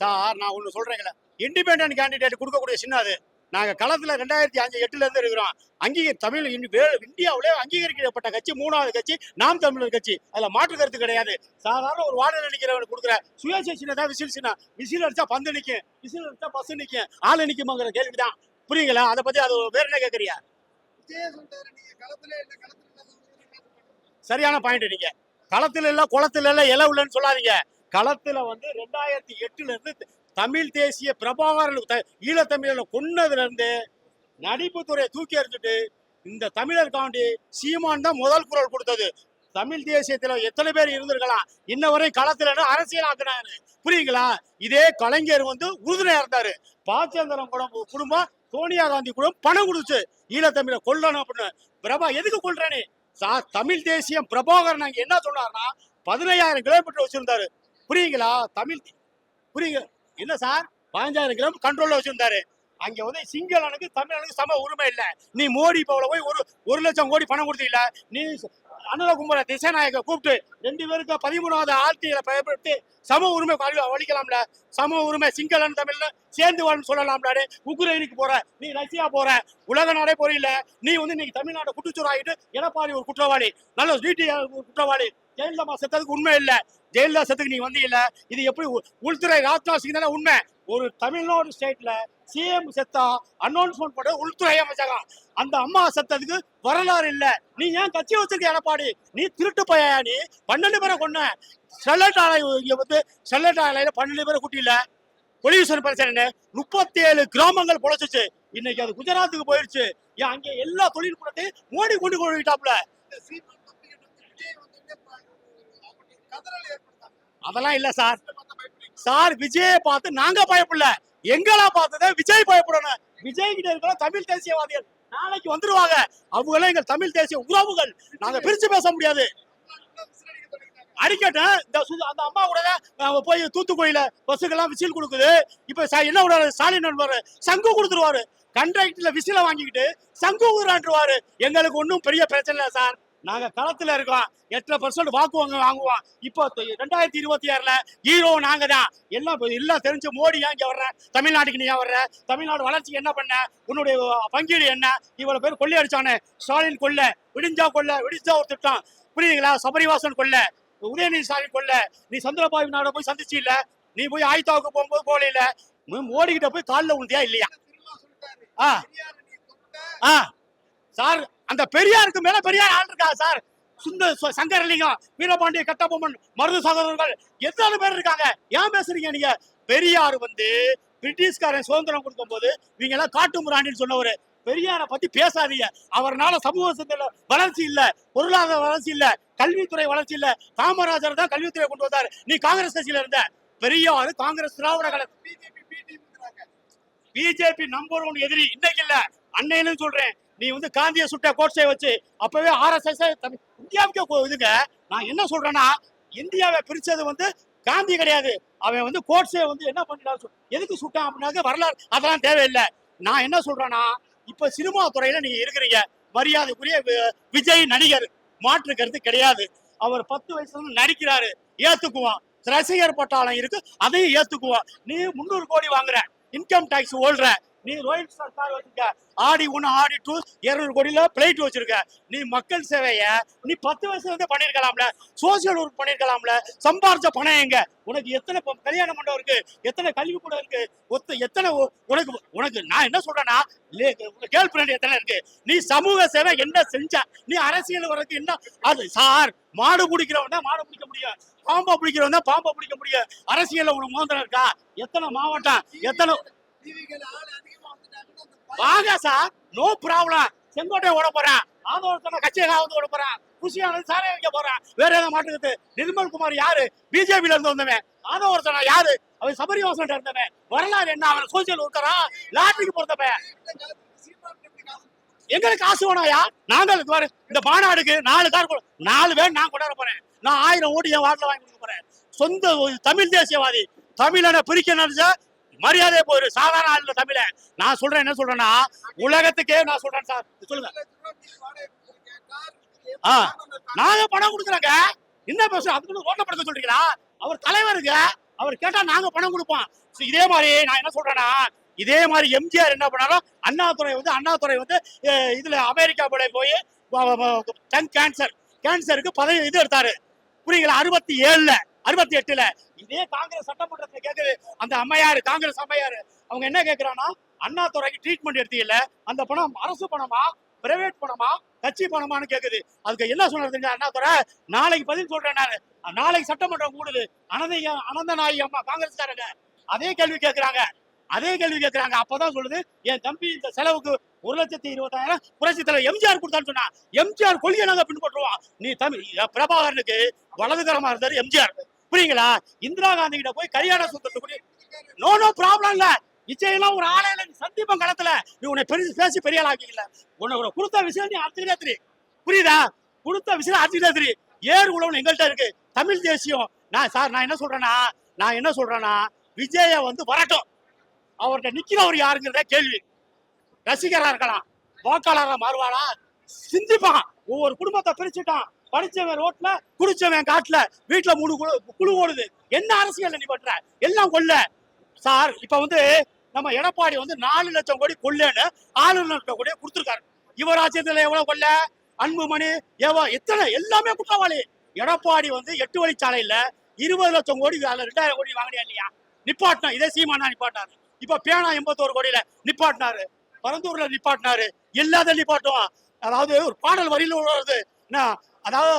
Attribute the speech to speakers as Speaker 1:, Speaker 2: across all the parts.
Speaker 1: Sir நான் ஒன்று சொல்றேங்களே independent candidate கொடுக்கக்கூடிய சின்ன அது. நாங்கள் களத்தில் ரெண்டாயிரத்தி அஞ்சு எட்டுல இருந்து இருக்கிறோம். அங்கீகரி தமிழ் இந்தியாவிலே அங்கீகரிக்கப்பட்ட கட்சி மூணாவது கட்சி நாம் தமிழர் கட்சி. அதில் மாற்று கருத்து கிடையாது. சாதாரண ஒரு வார்டு நினைக்கிறவன் கொடுக்குற சுயேட்சை சின்ன தான் விசில் சின்ன. விசில் அடிச்சா பந்து நிற்கும் விசில் அடிச்சா பஸ் நிற்கும் ஆள் நிற்குமாங்கிற கேள்விதான். புரியுங்களா அதை பத்தி அது வேற என்ன கேட்குறியா சரியான பாயிண்ட் நீங்க. களத்துல இல்ல குளத்துல இல்ல இல உள்ளன்னு சொல்லாதீங்க. களத்துல வந்து ரெண்டாயிரத்தி எட்டுல இருந்து தமிழ் தேசிய பிரபாகரன் ஈழத்தமிழனை கொன்னதுல இருந்து நடிப்புத்துறையை தூக்கி எறிஞ்சிட்டு இந்த தமிழர் காண்டி சீமான் தான் முதல் குரல் கொடுத்தது. தமிழ் தேசியத்துல எத்தனை பேர் இருந்திருக்கலாம்? இன்ன வரை களத்துல அரசியல் ஆக்குனாரு புரியுங்களா? இதே கலைஞர் வந்து உறுதுணையா இருந்தாரு. பாச்சேந்திரம் குடும்பம் குடும்பம் சோனியா காந்தி குடும்பம் பணம் கொடுத்து ஈழத்தமிழை கொல்லணும் அப்படின்னு. பிரபா எதுக்கு கொல்றானே? தமிழ் தேசியம் பிரபாகரன் அங்க என்ன சொன்னார்னா பதினையாயிரம் கிலோமீட்டர் வச்சிருந்தாரு. புரியுங்களா தமிழ் புரியுங்க என்ன சார்? பதினஞ்சாயிரம் கிலோ கண்ட்ரோல்ல வச்சிருந்தாரு. அங்க வந்து சிங்களனுக்கு தமிழனுக்கு சம உரிமை இல்ல. நீ மோடி போல போய் ஒரு ஒரு லட்சம் கோடி பணம் கொடுத்தீங்கள நீ அனுரகுமார திசைநாயக கூப்பிட்டு ரெண்டு பேருக்கு பதிமூணாவது ஆட்சிகளை பயன்படுத்தி சம உரிமை அழி- அளிக்கலாம்ல சம உரிமை சிங்களன் தமிழ்ல சேர்ந்து வாழ்னு சொல்லலாம்ல உக்ரைனுக்கு போற நீ ரஷ்யா போற உலக நாடே போறீல்ல. நீ வந்து இன்னைக்கு தமிழ்நாட்டை குட்டுச்சூர் ஆகிட்டு எடப்பாடி ஒரு குற்றவாளி. நல்ல டிடி ஒரு குற்றவாளி. ஜெயலலிதா செத்ததுக்கு உண்மை இல்லை. ஜெயலலிதா சத்துக்கு நீ வந்தீங்கல்ல இது எப்படி உள்துறை ராஜ்நாத் சிங் தானே உண்மை. ஒரு தமிழ்நாடு ஸ்டேட்ல சிஎம் செத்தா அனௌன்ஸ்மெண்ட் பண்ண உள்துறை அமைச்சகம். அந்த அம்மா செத்ததுக்கு வரலாறு இல்ல. நீ ஏன் கட்சி வச்சிருக்க எடப்பாடி? நீ திருட்டு பையா நீ? பன்னெண்டு பேரை கொன்ன. ஸ்டெர்லைட் ஆலை இங்க வந்து ஸ்டெர்லைட் ஆலையில பன்னெண்டு பேரை கூட்டியில பொலியூஷன் பிரச்சனை முப்பத்தி ஏழு கிராமங்கள் பொழைச்சிச்சு. இன்னைக்கு அது குஜராத்துக்கு போயிருச்சு. ஏன் அங்க எல்லா தொழில்நுட்பத்தையும் மோடி கொண்டு போயிட்டாப்ல
Speaker 2: இந்த சீமான் தம்பிகிட்ட வந்து விஜய் வந்து அவங்களுக்கு கதறல் ஏற்படுத்தாங்க
Speaker 1: அதெல்லாம் இல்ல சார். சார் விஜயை பார்த்து நாங்க பயப்படல. எங்களா பார்த்துதான் விஜய் பயப்படணும். விஜய் கிட்ட இருக்கிற தமிழ் தேசியவாதிகள் நாளைக்கு வந்துருவாங்க. அவங்க எங்க தமிழ் தேசிய உறவுகள். நாங்க பிரிச்சு பேச முடியாது. அடிக்கட்டும் இந்த சு- அந்த அம்மா கூட போய் தூத்துக்குடியில பஸ்ஸுக்கெல்லாம் விசில் கொடுக்குது. இப்ப என்ன விடுவாரு ஸ்டாலின் நண்பர் சங்கு கொடுத்துருவாரு. கண்ட்ராக்ட்ல விசில வாங்கிக்கிட்டு சங்கு ஊராண்டுருவாரு எங்களுக்கு ஒன்றும் பெரிய பிரச்சனை இல்லை சார். நாங்க களத்துல இருக்கோம். எட்டரை பர்சன்ட் வாக்கு வாங்க வாங்குவோம். இப்போ ரெண்டாயிரத்தி இருபத்தி ஆறுல ஹீரோ நாங்க தான். எல்லாம் எல்லாம் தெரிஞ்சு மோடி ஏன் இங்க வர்ற தமிழ்நாட்டுக்கு நீ வர்ற? தமிழ்நாடு வளர்ச்சிக்கு என்ன பண்ண? உன்னுடைய பங்கீடு என்ன? இவ்வளவு பேர் கொள்ளை அடிச்சானே. ஸ்டாலின் கொல்ல விடிஞ்சா கொல்ல விடிஞ்சா ஒரு திட்டம். புரியுதுங்களா? சபரிவாசன் கொல்ல உதயநிதி ஸ்டாலின் கொல்ல நீ சந்திரபாபு நாட போய் சந்திச்சு இல்ல நீ போய் ஆயித்தாவுக்கு போகும்போது போல இல்ல மோடி கிட்ட போய் காலில் உந்தியா இல்லையா? ஆ. ஆ. சார் அந்த பெரியாருக்கு மேல பெரியார் ஆள் இருக்கா சார்? சுந்த சங்கரலிங்கம் வீரபாண்டிய கட்டபொம்மன் மருது சகோதரர்கள் எத்தனை பேர் இருக்காங்க? ஏன் பேசுறீங்க நீங்க? பெரியார் வந்து பிரிட்டிஷ்காரன் சுதந்திரம் கொடுக்கும்போது இவங்க எல்லாம் காட்டு முராண்டின்னு சொன்னவரு. பெரியாரை பத்தி பேசாதீங்க. அவர்னால சமூகத்துல வளர்ச்சி இல்ல பொருளாதார வளர்ச்சி இல்ல கல்வித்துறை வளர்ச்சி இல்ல. காமராஜர் தான் கல்வித்துறை கொண்டு வந்தார். நீ காங்கிரஸ் கட்சியில இருந்த பெரியார் காங்கிரஸ் திராவிட கழக
Speaker 2: பிஜேபி
Speaker 1: பிஜேபி நம்பர் ஒன் எதிரி. இன்னைக்கு இல்ல. அன்னையிலும் சொல்றேன். நீ வந்து காந்தியை சுட்ட கோட்ஸை வச்சு அப்பவே ஆர்எஸ்எஸ் இந்தியாவுக்கே இதுங்க. நான் என்ன சொல்றேன்னா இந்தியாவை பிரிச்சது வந்து காந்தி கிடையாது. அவன் வந்து கோட்ஸே வந்து என்ன பண்ணிட்டான் எதுக்கு சுட்டான் அப்படின்னாக்க வரலாறு அதெல்லாம் தேவையில்லை. நான் என்ன சொல்றேன்னா இப்ப சினிமா துறையில நீங்க இருக்கிறீங்க. மரியாதைக்குரிய வி- விஜய் நடிகர் மாற்று கருத்து கிடையாது. அவர் பத்து வயசுல நடிக்கிறாரு. ஏத்துக்குவான். ரசிகர் பட்டாளம் இருக்கு அதையும் ஏத்துக்குவான். நீ முந்நூறு கோடி வாங்குற இன்கம் டாக்ஸ் ஓடுற நீ ரோஹித் ஸ்டார் வச்சிருக்க ஆடி ஒன்று ஆடி டூ இருநூறு கோடியில பிளைட் வச்சிருக்க. நீ மக்கள் சேவையை நீ பத்து வயசுல பண்ணியிருக்கலாம்ல சோசியல் ஒர்க் பண்ணிருக்கலாம்ல. சம்பாரிச்ச பணம் எங்க? உனக்கு எத்தனை கல்யாண மண்டபம் இருக்கு? எத்தனை கல்வி கூட இருக்கு? ஒத்த எத்தனை உனக்கு உனக்கு நான் என்ன சொல்றேன்னா கேர்ள் ஃபிரெண்ட் எத்தனை இருக்கு? நீ சமூக சேவை என்ன செஞ்ச? நீ அரசியல் வர்றதுக்கு என்ன? அது சார் மாடு பிடிக்கிறவன் தான் மாடு பிடிக்க முடியும். பாம்பை பிடிக்கிறவன் தான் பாம்பை பிடிக்க முடியும். அரசியல்ல உனக்கு மோதிரம் இருக்கா? எத்தனை மாவட்டம்? எத்தனை வாங்க சார். நோ ப்ராப்ளம் செங்கோட்டை ஓட போறேன் ஆதவர்த்தன கட்சியகாவது ஓட போறேன் குஷியானது சாரை வைக்க போறேன் வேற ஏதோ மாட்டுக்குது நிர்மல் குமார் யாரு? பிஜேபியில இருந்து வந்தவன். ஆதவர்த்தனா யாரு? அவன் சபரிவாசன் இருந்தவன். வரலாறு என்ன? அவன் சோசியல் ஒர்க்கரா லாட்டரிக்கு பொறுத்தவன் எங்களுக்கு காசு வேணாயா நாங்கள் பாரு, இந்த மாநாடுக்கு நாலு கார் நாலு பேர் நான் கொண்டாட போறேன். நான் ஆயிரம் ஓட்டு என் வாட்டில் வாங்கி கொடுக்க போறேன். சொந்த ஒரு தமிழ் தேசியவாதி. தமிழனை பிரிக்க நினைச்சா மரியாதை போயிரு. சாதாரண ஆள் இல்ல தமிழ. நான் சொல்றேன் என்ன சொல்றேன்னா உலகத்துக்கே நான் சொல்றேன் சார். சொல்லுங்க. ஆ. நாங்க பணம் கொடுக்குறோங்க. என்ன பேசுறோம் அதுக்கு ரோட்டை படத்தை சொல்றீங்களா? அவர் தலைவருங்க. அவர் கேட்டா நாங்க பணம் கொடுப்போம். இதே மாதிரி நான் என்ன சொல்றேன்னா இதே மாதிரி எம்ஜிஆர் என்ன பண்ணாலும் அண்ணாதுறை வந்து அண்ணாதுறை வந்து இதுல அமெரிக்கா போல போய் டங் கேன்சர் கேன்சருக்கு பதவி இது எடுத்தாரு. புரியுங்களா அறுபத்தி ஏழுல. அறுபத்தி எட்டுல இதே காங்கிரஸ் சட்டமன்றத்துல கேக்குது. அந்த அம்மையாரு காங்கிரஸ் அம்மையாரு அவங்க என்ன கேட்கறான்னா அண்ணா துறைக்கு ட்ரீட்மெண்ட் எடுத்தீங்கல்ல அந்த பணம் அரசு பணமா பிரைவேட் பணமா கட்சி பணமான்னு கேக்குது. அதுக்கு என்ன சொல்றதுங்க அண்ணாதுரை நாளைக்கு பதில் சொல்றேன் நான். நாளைக்கு சட்டமன்றம் கூடுது. அனந்த அனந்த நாயி அம்மா காங்கிரஸ்காரங்க. அதே கேள்வி கேக்குறாங்க. அதே கேள்வி கேக்குறாங்க. அப்பதான் சொல்லுது என் தம்பி இந்த செலவுக்கு ஒரு லட்சத்தி இருபதாயிரம் புரட்சி தலைவர் எம்ஜிஆர் கொடுத்தான்னு சொன்னா எம்ஜிஆர் கொள்கையை நாங்க பின்பற்றுவோம். நீ தமிழ் பிரபாகரனுக்கு வலதுகரமா இருந்தாரு எம்ஜிஆர். புரியுங்களா? இந்திரா காந்தி கிட்ட போய் கல்யாண சுத்தத்துக்கு நோ நோ ப்ராப்ளம் இல்ல. நிச்சயம் ஒரு ஆலையில சந்தீபம் சந்திப்பம் களத்துல. நீ உன்னை பெருசு பேசி பெரிய ஆள் ஆக்கிக்கல உன்னை கொடுத்த விஷயம் நீ அர்த்தம் திரி. புரியுதா? கொடுத்த விஷயம் அர்த்தம் திரி. ஏர் உழவன் எங்கள்கிட்ட இருக்கு. தமிழ் தேசியம் நான் சார் நான் என்ன சொல்றேன்னா நான் என்ன சொல்றேன்னா விஜய வந்து வரட்டும். அவர்கிட்ட நிக்கிறவர் யாருங்கிறத கேள்வி. ரசிகரா இருக்கலாம். வாக்காளரா மாறுவாளா சிந்திப்பான். ஒவ்வொரு குடும்பத்தை பிரிச்சுட்டான். படிச்சவன் ரோட்ல குடிச்சவன் காட்டுல வீட்டுல மூணு குழு குழு ஓடுது. என்ன அரசியல் நீ பண்ற? எல்லாம் கொல்ல சார் இப்ப வந்து நம்ம எடப்பாடி வந்து நாலு லட்சம் கோடி கொள்ளேன்னு ஆறு லட்சம் கோடி கொடுத்துருக்காரு. யுவராஜ்யத்துல எவ்வளவு கொள்ள? அன்புமணி ஏவா எத்தனை? எல்லாமே குற்றவாளி. எடப்பாடி வந்து எட்டு வழிச்சாலையில இருபது லட்சம் கோடி அதுல ரெண்டாயிரம் கோடி வாங்கினியா இல்லையா? நிப்பாட்டினா இதே சீமானா நிப்பாட்டினாரு. இப்ப பேனா எண்பத்தோரு கோடியில நிப்பாட்டினாரு. பரந்தூர்ல நிப்பாட்டினாரு. இல்லாத நிப்பாட்டுவான். அதாவது ஒரு பாடல் வரியில வருது. அதாவது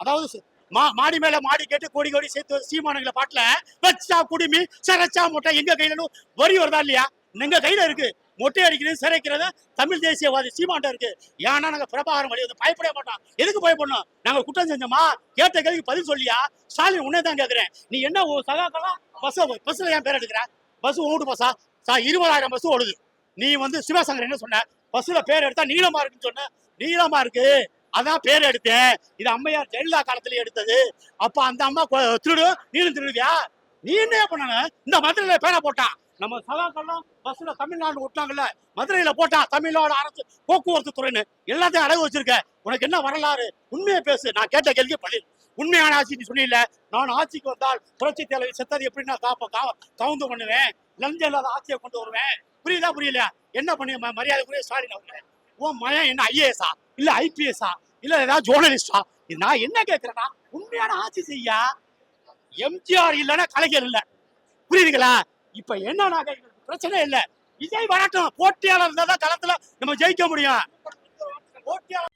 Speaker 1: அதாவது மா மாடி மேல மாடி கேட்டு கோடி கோடி சேர்த்து வச்ச சீமானங்கள பாட்டுல வச்சா குடிமி சிறச்சா மொட்டை எங்க கையில வரி வருதா இல்லையா? எங்க கையில இருக்கு. மொட்டை அடிக்கிறது சிறைக்கிறத தமிழ் தேசியவாதி சீமாண்ட இருக்கு. ஏன்னா நாங்க பிரபாகரம் வழி வந்து பயப்பட மாட்டோம். எதுக்கு பயப்படணும்? நாங்க குற்றம் செஞ்சோமா? கேட்ட கேள்விக்கு பதில் சொல்லியா? ஸ்டாலின் உன்னே தான் கேக்குறேன். நீ என்ன சகாக்கெல்லாம் பஸ் பஸ்ல ஏன் பேர் எடுக்கிற? பஸ் ஓடு பஸ்ஸா? சா இருபதாயிரம் பஸ் ஓடுது. நீ வந்து சிவசங்கர் என்ன சொன்ன? பஸ்ல பேர் எடுத்தா நீளமா இருக்குன்னு சொன்ன? நீளமா இருக்கு. அதான் பேர் எடுத்தேன். இது அம்மையார் ஜெயலலிதா காலத்துல எடுத்தது. அப்ப அந்த அம்மா திருடு நீரும் திருடுவியா? நீ என்ன பண்ணன? இந்த மதுரையில பேரை போட்டான் நம்ம சகாக்கெல்லாம் பஸ்ல தமிழ்நாடு விட்டாங்கல்ல மதுரையில போட்டான் தமிழ்நாடு அரசு போக்குவரத்து துறைன்னு எல்லாத்தையும் அடகு வச்சிருக்க. உனக்கு என்ன வரலாறு? உண்மையை பேசு. நான் கேட்ட கேள்வி பண்ணி உண்மையான ஆட்சி நீ சொல்லல நான் ஆட்சிக்கு வந்தால் புரட்சி தலைவர் செத்தது எப்படி நான் காப்ப கவுந்து பண்ணுவேன். லஞ்சம் இல்லாத ஆட்சியை கொண்டு வருவேன். புரியுதா புரியலையா? என்ன பண்ணி மரியாதைக்குரிய ஸ்டாலின் அவங்க உன் மயம் என்ன ஐஏஎஸ்ஆ? இல்ல ஐபிஎஸ்ஆ? இல்ல ஏதாவது ஜோர்னலிஸ்டா? இது நான் என்ன கேட்கிறேன்னா உண்மையான ஆட்சி செய்யா? எம்ஜிஆர் இல்லைன்னா கலைஞர் இல்ல. புரியுதுங்களா? இப்ப என்னன்னா பிரச்சனை இல்ல. விஜய் வரட்டும் போட்டியாளர் இருந்தா தான் களத்துல நம்ம ஜெயிக்க முடியும். போட்டியாளர்